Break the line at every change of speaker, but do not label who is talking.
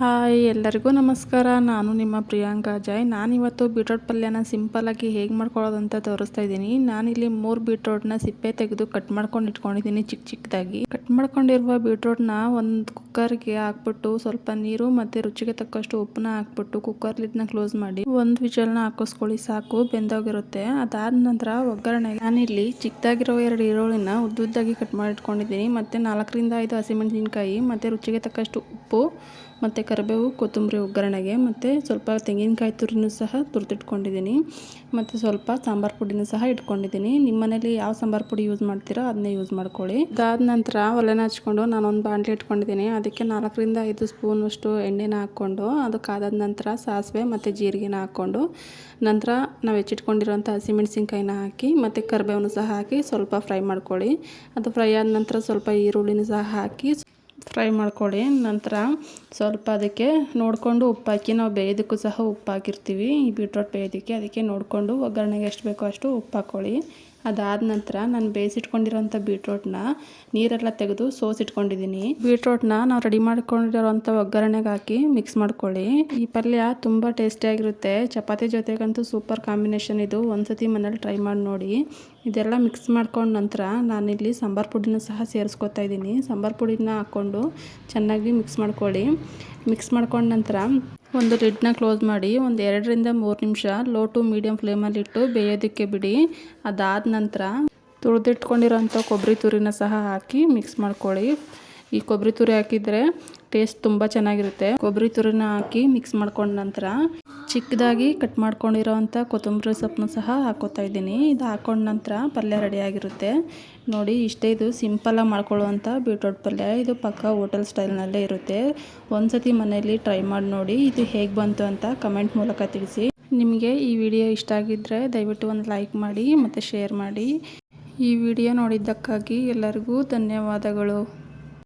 Hi, ಎಲ್ಲರಿಗೂ ನಮಸ್ಕಾರ. ನಾನು ನಿಮ್ಮ ಪ್ರಿಯಾಂಕಾ ಜೈ ನಾನಿವತ್ತು ಬೀಟ್ರೋಟ್ ಪಲ್ಯನ ಸಿಂಪಲ್ಲಾಗಿ ಹೇಗೆ ಮಾಡ್ಕೊಳ್ಳೋದು ಅಂತ ತೋರಿಸ್ತಾ ಇದ್ದೀನಿ. ನಾನಿಲ್ಲಿ ಮೂರು ಬೀಟ್ರೋಟ್ನ ಸಿಪ್ಪೆ ತೆಗೆದು ಕಟ್ ಮಾಡ್ಕೊಂಡು ಇಟ್ಕೊಂಡಿದ್ದೀನಿ ಚಿಕ್ಕ ಚಿಕ್ಕದಾಗಿ ಕಟ್ ಮಾಡ್ಕೊಂಡಿರುವ ಬೀಟ್ರೋಟ್ನ ಒಂದು ಕುಕ್ಕರ್ಗೆ ಹಾಕ್ಬಿಟ್ಟು ಸ್ವಲ್ಪ ನೀರು ಮತ್ತು ರುಚಿಗೆ ತಕ್ಕಷ್ಟು ಉಪ್ಪನ್ನ ಹಾಕ್ಬಿಟ್ಟು ಕುಕ್ಕರ್ ಲಿಡ್ನ ಕ್ಲೋಸ್ ಮಾಡಿ ಒಂದು ವಿಷಲ್ನ ಹಾಕಿಸ್ಕೊಳ್ಳಿ, ಸಾಕು, ಬೆಂದೋಗಿರುತ್ತೆ. ಅದಾದ ನಂತರ ಒಗ್ಗರಣೆಗೆ ನಾನಿಲ್ಲಿ ಚಿಕ್ಕದಾಗಿರೋ ಎರಡು ಈರುಳ್ಳಿನ ಉದ್ದುದ್ದಾಗಿ ಕಟ್ ಮಾಡಿ ಇಟ್ಕೊಂಡಿದ್ದೀನಿ ಮತ್ತು ನಾಲ್ಕರಿಂದ ಐದು ಹಸಿಮೆಣಸಿನ್ಕಾಯಿ, ಮತ್ತು ರುಚಿಗೆ ತಕ್ಕಷ್ಟು ಉಪ್ಪು, ಮತ್ತು ಕರಿಬೇವು, ಕೊತ್ತಂಬರಿ ಒಗ್ಗರಣೆಗೆ, ಮತ್ತು ಸ್ವಲ್ಪ ತೆಂಗಿನಕಾಯಿ ತುರಿನೂ ಸಹ ತುರಿದಿಟ್ಕೊಂಡಿದ್ದೀನಿ. ಮತ್ತು ಸ್ವಲ್ಪ ಸಾಂಬಾರು ಪುಡಿನೂ ಸಹ ಇಟ್ಕೊಂಡಿದ್ದೀನಿ. ನಿಮ್ಮ ಮನೇಲಿ ಯಾವ ಸಾಂಬಾರು ಪುಡಿ ಯೂಸ್ ಮಾಡ್ತೀರೋ ಅದನ್ನೇ ಯೂಸ್ ಮಾಡ್ಕೊಳ್ಳಿ. ಅದಾದ ನಂತರ ಒಲೆನ ಹಚ್ಕೊಂಡು ನಾನೊಂದು ಬಾಣಲೆ ಇಟ್ಕೊಂಡಿದ್ದೀನಿ. ಅದಕ್ಕೆ ನಾಲ್ಕರಿಂದ ಐದು ಸ್ಪೂನಷ್ಟು ಎಣ್ಣೆನ ಹಾಕ್ಕೊಂಡು, ಅದು ಕಾದಾದ ನಂತರ ಸಾಸಿವೆ ಮತ್ತು ಜೀರಿಗೆನ ಹಾಕ್ಕೊಂಡು, ನಂತರ ನಾವು ಹೆಚ್ಚಿಟ್ಕೊಂಡಿರೋಂಥ ಹಸಿಮೆಣಸಿನ್ಕಾಯಿನ ಹಾಕಿ ಮತ್ತು ಕರಿಬೇವನ್ನು ಸಹ ಹಾಕಿ ಸ್ವಲ್ಪ ಫ್ರೈ ಮಾಡ್ಕೊಳ್ಳಿ. ಅದು ಫ್ರೈ ಆದ ನಂತರ ಸ್ವಲ್ಪ ಈರುಳ್ಳಿನೂ ಸಹ ಹಾಕಿ ಫ್ರೈ ಮಾಡ್ಕೊಳ್ಳಿ. ನಂತರ ಸ್ವಲ್ಪ ಅದಕ್ಕೆ ನೋಡಿಕೊಂಡು ಉಪ್ಪು ಹಾಕಿ, ನಾವು ಬೇಯೋದಕ್ಕೂ ಸಹ ಉಪ್ಪು ಹಾಕಿರ್ತೀವಿ, ಈ ಬೀಟ್ರೋಟ್ ಬೇಯೋದಕ್ಕೆ, ಅದಕ್ಕೆ ನೋಡಿಕೊಂಡು ಒಗ್ಗರಣೆಗೆ ಎಷ್ಟು ಬೇಕೋ ಅಷ್ಟು ಉಪ್ಪು ಹಾಕ್ಕೊಳ್ಳಿ ಅದಾದ ನಂತರ ನಾನು ಬೇಯಿಸಿಟ್ಕೊಂಡಿರೋಂಥ ಬೀಟ್ರೋಟ್ನ ನೀರೆಲ್ಲ ತೆಗೆದು ಸೋಸಿಟ್ಕೊಂಡಿದ್ದೀನಿ ಬೀಟ್ರೋಟ್ನ ನಾವು ರೆಡಿ ಮಾಡ್ಕೊಂಡಿರೋಂಥ ಒಗ್ಗರಣೆಗೆ ಹಾಕಿ ಮಿಕ್ಸ್ ಮಾಡ್ಕೊಳ್ಳಿ. ಈ ಪಲ್ಯ ತುಂಬ ಟೇಸ್ಟಿಯಾಗಿರುತ್ತೆ ಚಪಾತಿ ಜೊತೆಗಂತೂ ಸೂಪರ್ ಕಾಂಬಿನೇಷನ್ ಇದು. ಒಂದ್ಸತಿ ಮನೇಲಿ ಟ್ರೈ ಮಾಡಿ ನೋಡಿ. ಇದೆಲ್ಲ ಮಿಕ್ಸ್ ಮಾಡ್ಕೊಂಡ ನಂತರ ನಾನಿಲ್ಲಿ ಸಾಂಬಾರು ಪುಡಿನ ಸಹ ಸೇರಿಸ್ಕೊತಾ ಇದ್ದೀನಿ. ಸಾಂಬಾರು ಪುಡಿನ ಹಾಕ್ಕೊಂಡು ಚೆನ್ನಾಗಿ ಮಿಕ್ಸ್ ಮಾಡ್ಕೊಳ್ಳಿ. ಮಿಕ್ಸ್ ಮಾಡ್ಕೊಂಡ ನಂತರ ಒಂದು ಲಿಡ್ನ ಕ್ಲೋಸ್ ಮಾಡಿ ಒಂದು ಎರಡರಿಂದ ಮೂರು ನಿಮಿಷ ಲೋ ಟು ಮೀಡಿಯಮ್ ಫ್ಲೇಮಲ್ಲಿಟ್ಟು ಬೇಯೋದಕ್ಕೆ ಬಿಡಿ. ಅದಾದ ನಂತರ ತುಳಿದಿಟ್ಕೊಂಡಿರೋಂಥ ಕೊಬ್ಬರಿ ತುರಿನ ಸಹ ಹಾಕಿ ಮಿಕ್ಸ್ ಮಾಡ್ಕೊಳ್ಳಿ. ಈ ಕೊಬ್ಬರಿ ತುರಿ ಹಾಕಿದ್ರೆ ಟೇಸ್ಟ್ ತುಂಬ ಚೆನ್ನಾಗಿರುತ್ತೆ. ಕೊಬ್ಬರಿ ತುರಿನ ಹಾಕಿ ಮಿಕ್ಸ್ ಮಾಡ್ಕೊಂಡ ನಂತರ ಚಿಕ್ಕದಾಗಿ ಕಟ್ ಮಾಡ್ಕೊಂಡಿರೋವಂಥ ಕೊತ್ತಂಬರಿ ಸೊಪ್ಪನ್ನು ಸಹ ಹಾಕೋತಾ ಇದ್ದೀನಿ. ಇದು ಹಾಕೊಂಡ ನಂತರ ಪಲ್ಯ ರೆಡಿಯಾಗಿರುತ್ತೆ ನೋಡಿ, ಇಷ್ಟೇ ಇದು ಸಿಂಪಲಾಗಿ ಮಾಡ್ಕೊಳ್ಳುವಂಥ ಬೀಟ್ರೋಟ್ ಪಲ್ಯ. ಇದು ಪಕ್ಕ ಹೋಟೆಲ್ ಸ್ಟೈಲ್ನಲ್ಲೇ ಇರುತ್ತೆ. ಒಂದು ಸತಿ ಮನೆಯಲ್ಲಿ ಟ್ರೈ ಮಾಡಿ ನೋಡಿ ಇದು ಹೇಗೆ ಬಂತು ಅಂತ ಕಮೆಂಟ್ ಮೂಲಕ ತಿಳಿಸಿ. ನಿಮಗೆ ಈ ವಿಡಿಯೋ ಇಷ್ಟ ಆಗಿದ್ದರೆ ದಯವಿಟ್ಟು ಒಂದು ಲೈಕ್ ಮಾಡಿ ಮತ್ತು ಶೇರ್ ಮಾಡಿ. ಈ ವಿಡಿಯೋ ನೋಡಿದ್ದಕ್ಕಾಗಿ ಎಲ್ಲರಿಗೂ ಧನ್ಯವಾದಗಳು.